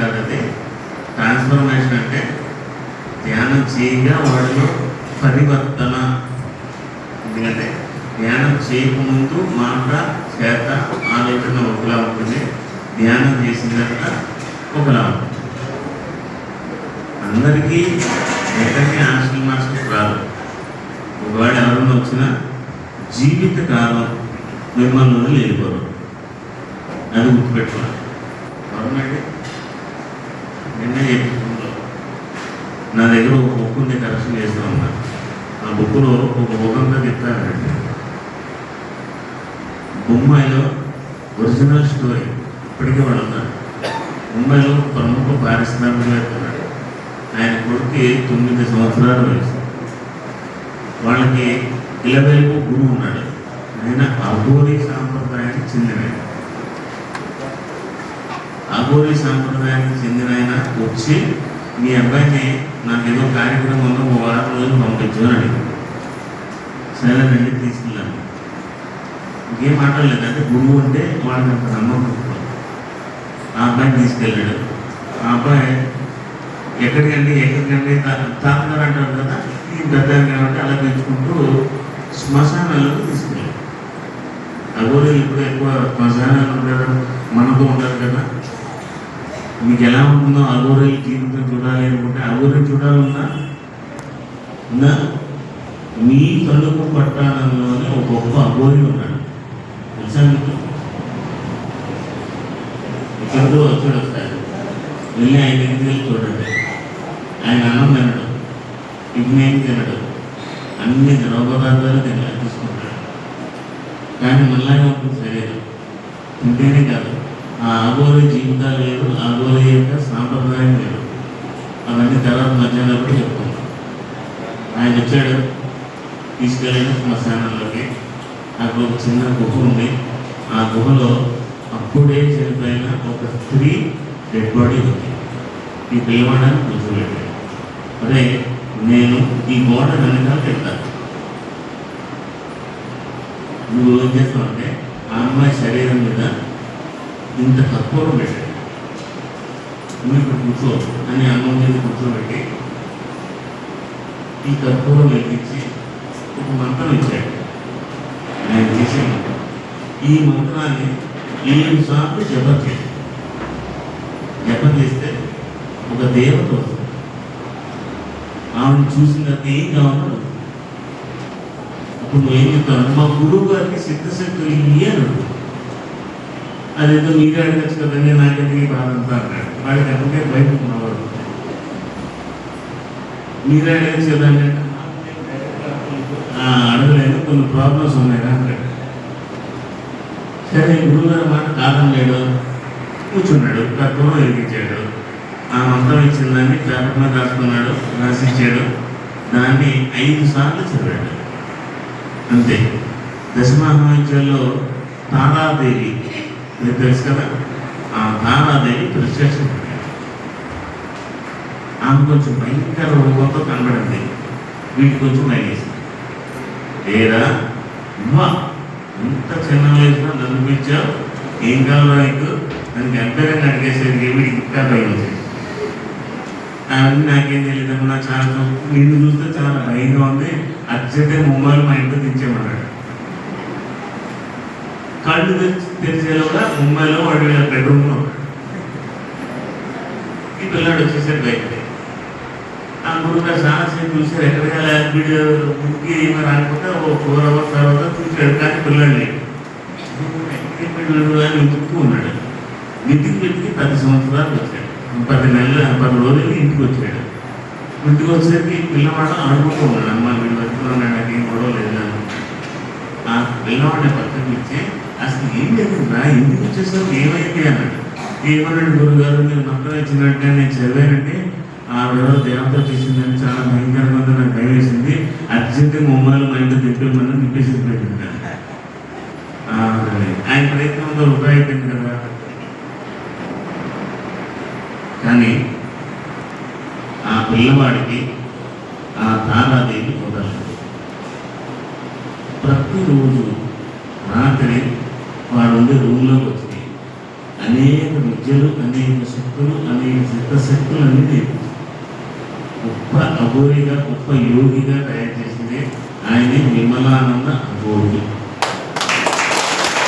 Transformation కాదు transformation అంటే ధ్యానం చేయగా వాడిలో పరివర్తన. ఎందుకంటే ధ్యానం చేయకముందు మాట చేత ఆలోచన ఒకలా ఉంటుంది ధ్యానం చేసిన తర్వాత ఒకలా ఉంటుంది. అందరికీ ఎక్కడికి హాస్టల్ మాస్టర్ రాదు ఒకవేళ ఎవరైనా వచ్చినా జీవిత కాలం మిమ్మల్ని వెళ్ళిపోరు అది గుర్తుపెట్టుకోవాలి. గవర్నమెంట్ నిన్న నా దగ్గర ఒక బుక్ ఉంది కరెక్షన్ చేస్తూ ఉన్నా. ఆ బుక్లో ఒక ముఖంగా చెప్తానండి. బొంబాయిలో ఒరిజినల్ స్టోరీ ఇప్పటికీ వాడు ఉన్నారు ముంబైలో ప్రముఖ పారిశ్రామికవేత్త ఆయన కొడుకు తొమ్మిది సంవత్సరాల వయసు. వాళ్ళకి ఇలవేపు గురువు ఉన్నాడు. ఆయన అఘోరీ సాంప్రదాయానికి చెందిన ఆయన. సాంప్రదాయానికి చెందిన ఆయన వచ్చి మీ అబ్బాయిని నాకు ఏదో కార్యక్రమం ఉందో ఒక వారం రోజులు పంపించు అని అడిగాడు. వెళ్ళి తీసుకెళ్ళాను ఇంకేం మాట్లాడలేదు. అంటే గురువు అంటే వాళ్ళకి అంత నమ్మకం ఆ అబ్బాయిని తీసుకెళ్ళాడు. ఆ అబ్బాయి ఎక్కడికండి ఎక్కడికండి తాతగారు అంటారు కదా ఈ పెద్ద కాబట్టి అలా పెంచుకుంటూ శ్మశానాలకు తీసుకెళ్ళాడు. అగోరీలు ఇప్పుడు ఎక్కువ శ్మశానాలు ఉండడం మనతో ఉండదు కదా. మీకు ఎలా ఉంటుందో అగోరీలు జీవితం చూడాలి అనుకుంటే అగోరీలు చూడాలన్నా ఉందా మీ తలుపు పట్టణంలోనే ఒక గొప్ప అగోరి ఉన్నాడు. తెలుసా మీకు ఇక్కడితో వచ్చాడు వస్తాడు వెళ్ళి ఆయన ఇంటికి చూడండి. ఆయన అన్నం తినడు. ఇగ్నేం తినడు. అన్ని ద్రవపదార్థాలు తిన తీసుకుంటాడు. కానీ మళ్ళీ ఉంటుంది శరీరం. తింటేనే కాదు. ఆ ఆగోరి జీవితాలు వేరు ఆగోరి యొక్క సాంప్రదాయం వేరు అవన్నీ తర్వాత మధ్యాహ్నం చెప్పుకుంటాం ఆయన వచ్చాడు తీసుకెళ్ళిన శ్మశానంలోకి. అక్కడ ఒక చిన్న గుహ ఉంది. ఆ గుహలో అప్పుడే చనిపోయిన ఒక స్త్రీ డెడ్ బాడీ ఉంది. ఈ పిల్లవాడని కూర్చోబెట్టాడు అదే నేను ఈ గోడ వెనకాల పెడతాను. నువ్వు ఏం చేస్తావు అంటే ఆ అమ్మాయి శరీరం మీద ఇంత తక్కువ పెట్టాడు నువ్వు ఇక్కడ కూర్చో అని అన్నం మీద కూర్చోబెట్టి ఈ కర్పూరం వెలిగించి ఒక మంత్రం ఇచ్చాడు. నేను చేసే మంత్రం. ఈ మంత్రాన్ని ఏడు సార్లు జపం చేయాలి జపం చేస్తే ఒక దేవత వస్తుంది. ఆవిడ చూసిన ఏం కావాలో ఇప్పుడు నువ్వు ఏం చెప్తాను మా గురువు గారికి సిద్ధశక్తులు ఇవి అని అడుగుతాను అదేదో మీరే అడగచ్చు కదండి నాకైతే ఈ బాధ అంతా అన్నాడు వాడికి అందుకే బయటకు ఉన్నవాడు మీరే అడగచ్చు కదండి "ఆ, అడగలేదు కొన్ని ప్రాబ్లమ్స్ ఉన్నాయి అంటాడు సరే గురువుగారు మాట కాదం లేడు. కూర్చున్నాడు కర్పూరం వెలిగించాడు ఆ మంత్రం ఇచ్చిన దాన్ని పేపర్ మీద రాసుకున్నాడు రాసిచ్చాడు. దాన్ని ఐదు సార్లు చదివాడు. అంతే. దశమహావిద్యాల్లో తారాదేవి మీకు తెలుసు కదా? ఆ తారాదేవి ప్రత్యక్షం. ఆమె కొంచెం భయంకర రూపంతో కనబడింది. వీటికి కొంచెం భయమేసింది లేదా అమ్మా ఇంత చిన్న వయసులో నన్ను పిలిచావు? ఏం కావాలో నీకు? నన్ను ఎంతగానే అడిగేసరికి వీడికి ఇంకా భయం వచ్చింది అవన్నీ నాకేం తెలియదమ్మా నా చాలా నిన్ను చూస్తే చాలా భయంగా ఉంది. అర్జెంట్గా ముంబైలో మా ఇంట్లో తెచ్చేమన్నాడు కళ్ళు తెచ్చి తెలిసేలో కూడా ముంబైలో వాడి బెడ్రూమ్లో ఈ పిల్లాడు వచ్చేసరికి బయటకి. ఆ గురుగారు చాలాసేపు చూసారు ఎక్కడికి వీడియో బుక్కి ఏమీ రాకపోతే ఓ ఫోర్ అవర్స్ తర్వాత చూశాడు కానీ పిల్లలు లేడు. ఎక్కడికి అని వెతుకుతూ ఉన్నాడు. వెతికి వెతికి పది సంవత్సరాలు వచ్చాడు. పది నెలలు పది రోజులు ఇంటికి వచ్చాడు. ఇంటికి వచ్చేసరికి పిల్లవాడు ఆడుకుంటూ ఉన్నాడు. అమ్మ వీళ్ళు వెతుకున్నాడు నాకు గొడవ లేదు ఆ పిల్లవాడిని పక్కన ఇచ్చి అసలు ఏం జరిగిందా ఎందుకు వచ్చేసావు? ఏమైంది అన్నాడు ఏమన్నాడు గురుగారు నేను మంత్రం ఇచ్చినట్టే నేను చదివానంటే వివరం దేవత చేసిందని చాలా భయంకరంగా నాకు భయం వేసింది. అర్జెంట్ ముంబైలో మా ఇంట్లో తిప్పేమని తిప్పేసి పెట్టింది ఆయన ప్రయత్నం ఉందో అయిపోయింది కదా. కానీ ఆ పిల్లవాడికి ఆ తారాదేవి కుదరలేదు ప్రతిరోజు రాత్రి వాడు ఉండే రూమ్లోకి వచ్చి అనేక విద్యలు అనేక శక్తులు అనేక చిత్తశక్తులు అనేది గొప్ప అఘోరిగా గొప్ప యోగిగా తయారు చేసింది ఆయనే విమలానంద అఘోరి.